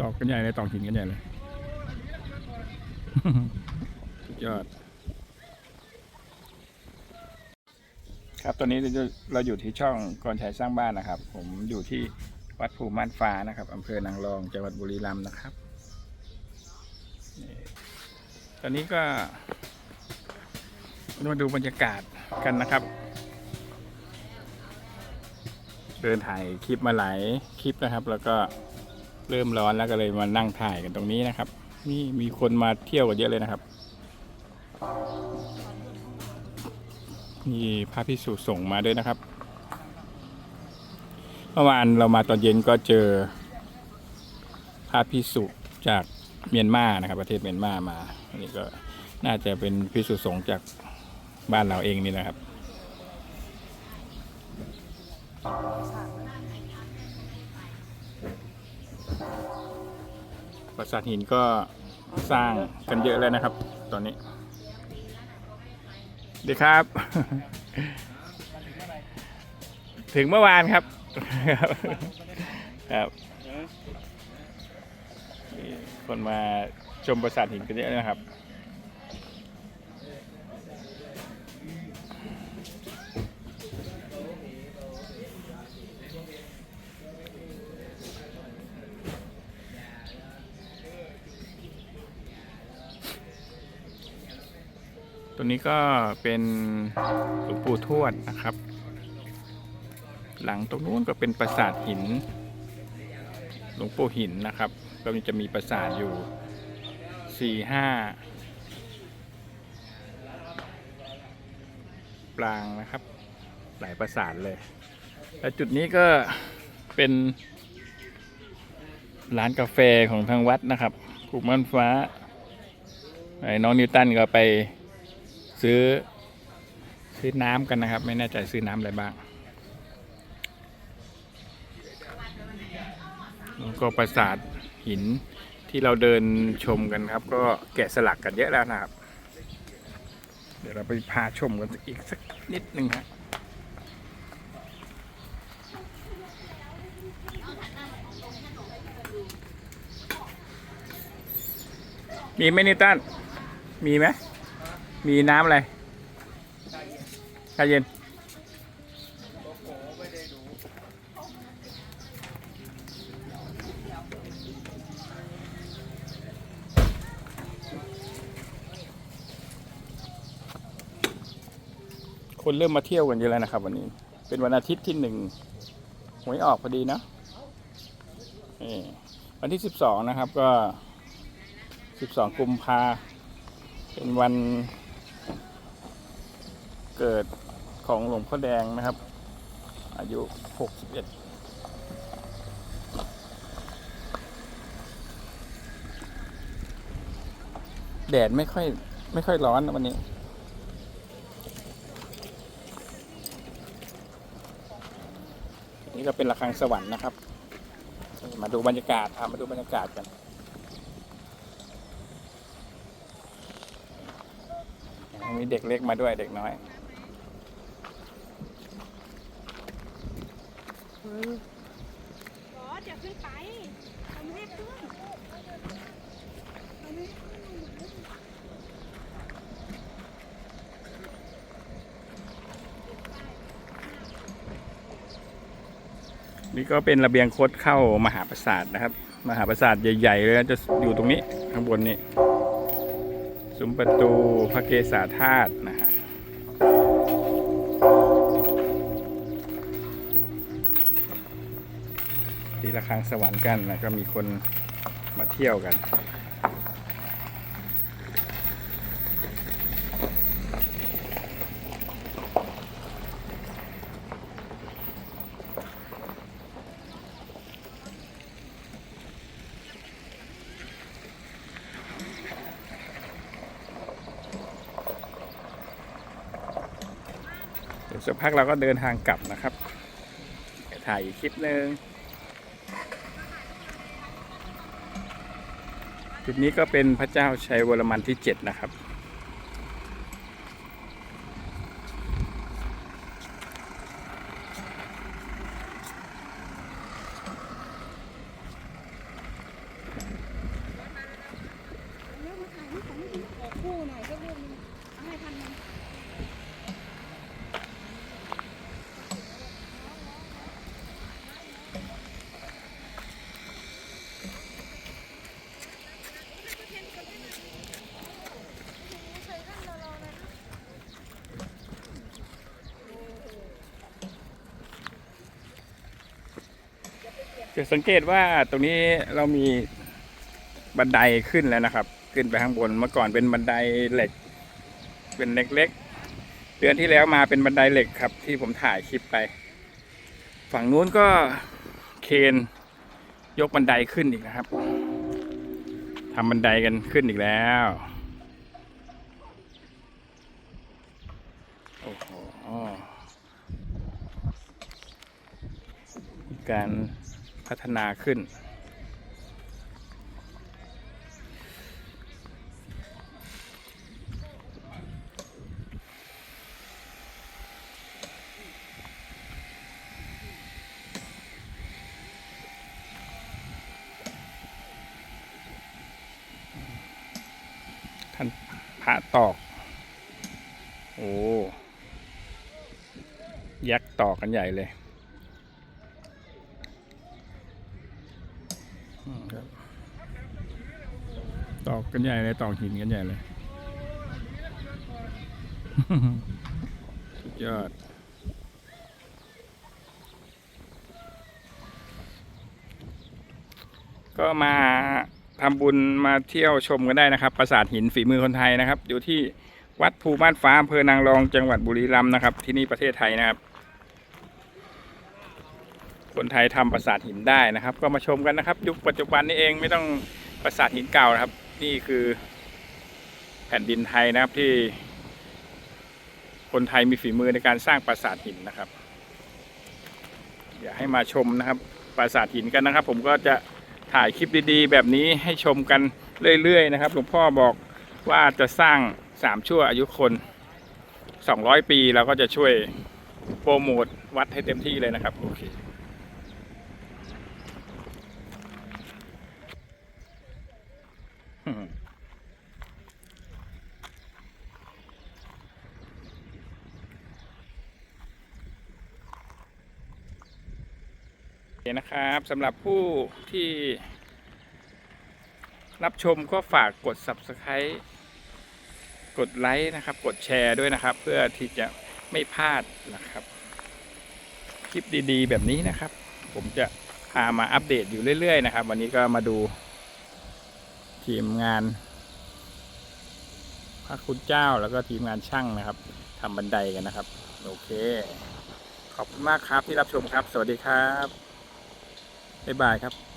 ตอกกันใหญ่เลยตอกหินกันใหญ่เลยสุดยอด ครับตอนนี้เราเราอยู่ที่ช่องกรชัยสร้างบ้านนะครับ ผมอยู่ที่วัดภูม่านฟ้านะครับอำเภอนางรองจังหวัดบุรีรัมย์นะครับนี่ตอนนี้ก็มาดูบรรยากาศกันนะครับ เดินถ่ายคลิปมาหลายคลิปนะครับ แล้วก็ เริ่มร้อนแล้วก็เลยมานั่งถ่ายกันตรงนี้นะครับ นี่มีคนมาเที่ยวกันเยอะเลยนะครับมีพระพิสุส่งมาด้วยนะครับเมื่อวานเรามาตอนเย็นก็เจอพระพิสุจากเมียนมานะครับ ประเทศเมียนมามาอันนี้ก็น่าจะเป็นพิสุสงจากบ้านเราเองนี่นะครับ ปราสาทหินก็สร้างกันเยอะแล้วนะครับ ตอนนี้ดีครับ ถึงเมื่อวานครับ ครับคนมาชมปราสาทหินกันเยอะนะครับ ตัวนี้ก็เป็นหลวงปู่ทวดนะครับ หลังตรงนู้นก็เป็นปราสาทหิน หลวงปู่หินนะครับ ก็จะมีปราสาทอยู่สี่ห้าปรางนะครับ หลายปราสาทเลย และจุดนี้ก็เป็นร้านกาแฟของทางวัดนะครับภูมิมันฟ้าไอ้น้องนิวตันก็ไป ซื้อ ซื้อน้ำกันนะครับ ไม่แน่ใจซื้อน้ำอะไรบ้างแล้วก็ปราสาทหินที่เราเดินชมกันครับ ก็แกะสลักกันเยอะแล้วนะครับ เดี๋ยวเราไปพาชมกันอีกสักนิดหนึ่งฮะมีไหมนิตันมีไหม มีน้ำอะไรชาเย็น คนเริ่มมาเที่ยวกันเยอะแล้วนะครับ วันนี้ เป็นวันอาทิตย์ที่หนึ่งหวยออกพอดีนะวันที่สิบสองนะครับก็สิบสองกุมภาเป็นวัน เกิดของหลวงพ่อแดงนะครับ อายุ 61แดดไม่ค่อยไม่ค่อยร้อนนะวันนี้ นี่ก็เป็นระฆังสวรรค์นะครับ มาดูบรรยากาศพามาดูบรรยากาศกัน มีเด็กเล็กมาด้วยเด็กน้อย บอสอย่าขึ้นไปทำให้ขึ้นนี่ก็เป็นระเบียงคดเข้ามหาปราสาทนะครับ มหาปราสาทใหญ่ๆเลยนะจะอยู่ตรงนี้ข้างบนนี้ ซุ้มประตูพระเกศาธาตุนะ ระฆังสวรรค์กันนะก็มีคนมาเที่ยวกันเดี๋ยวสักพักเราก็เดินทางกลับนะครับ ถ่ายอีกคลิปหนึ่ง จุดนี้ก็เป็นพระเจ้าชัยวรมันที่ 7 นะครับ จะสังเกตว่าตรงนี้เรามีบันไดขึ้นแล้วนะครับ ขึ้นไปข้างบนเมื่อก่อนเป็นบันไดเหล็ก เป็นเล็กๆเดือนที่แล้วมาเป็นบันไดเหล็กครับ ที่ผมถ่ายคลิปไป ฝั่งนู้นก็เคนยกบันไดขึ้นอีกนะครับทำบันไดกันขึ้นอีกแล้วโอ้โหมีการ พัฒนาขึ้น ท่านพระตอก โอ้ ยักษ์ต่อกันใหญ่เลยอืมครับ ตอกกันใหญ่เลยตอกหินกันใหญ่เลยสุดยอดก็มาทำบุญมาเที่ยวชมกันได้นะครับปราสาทหินฝีมือคนไทยนะครับ อยู่ที่วัดภูม่านฟ้าอำเภอนางรองจังหวัดบุรีรัมย์นะครับ ที่นี่ประเทศไทยนะครับ คนไทยทำปราสาทหินได้นะครับ ก็มาชมกันนะครับ ยุคปัจจุบันนี้เองไม่ต้องปราสาทหินเก่านะครับ นี่คือแผ่นดินไทยนะครับที่ คนไทยมีฝีมือในการสร้างปราสาทหินนะครับ อยากให้มาชมนะครับ ปราสาทหินกันนะครับ ผมก็จะถ่ายคลิปดีๆ แบบนี้ให้ชมกันเรื่อยๆนะครับหลวงพ่อบอกว่าจะสร้างสามชั่วอายุคน 200 ปีเราก็จะช่วยโปรโมทวัดให้เต็มที่เลยนะครับโอเค โอ เคนะครับสำหรับผู้ที่รับชมก็ฝากกด subscribe กดไลค์นะครับ กดแชร์ด้วยนะครับ เพื่อที่จะไม่พลาดนะครับ คลิปดีๆ แบบนี้นะครับ ผมจะพามาอัปเดตอยู่เรื่อย ๆ นะครับ วันนี้ก็มาดู ทีมงานพระคุณเจ้าแล้วก็ทีมงานช่างนะครับทำบันไดกันนะครับ โอเค ขอบคุณมากครับที่รับชมครับ สวัสดีครับบ๊ายบายครับ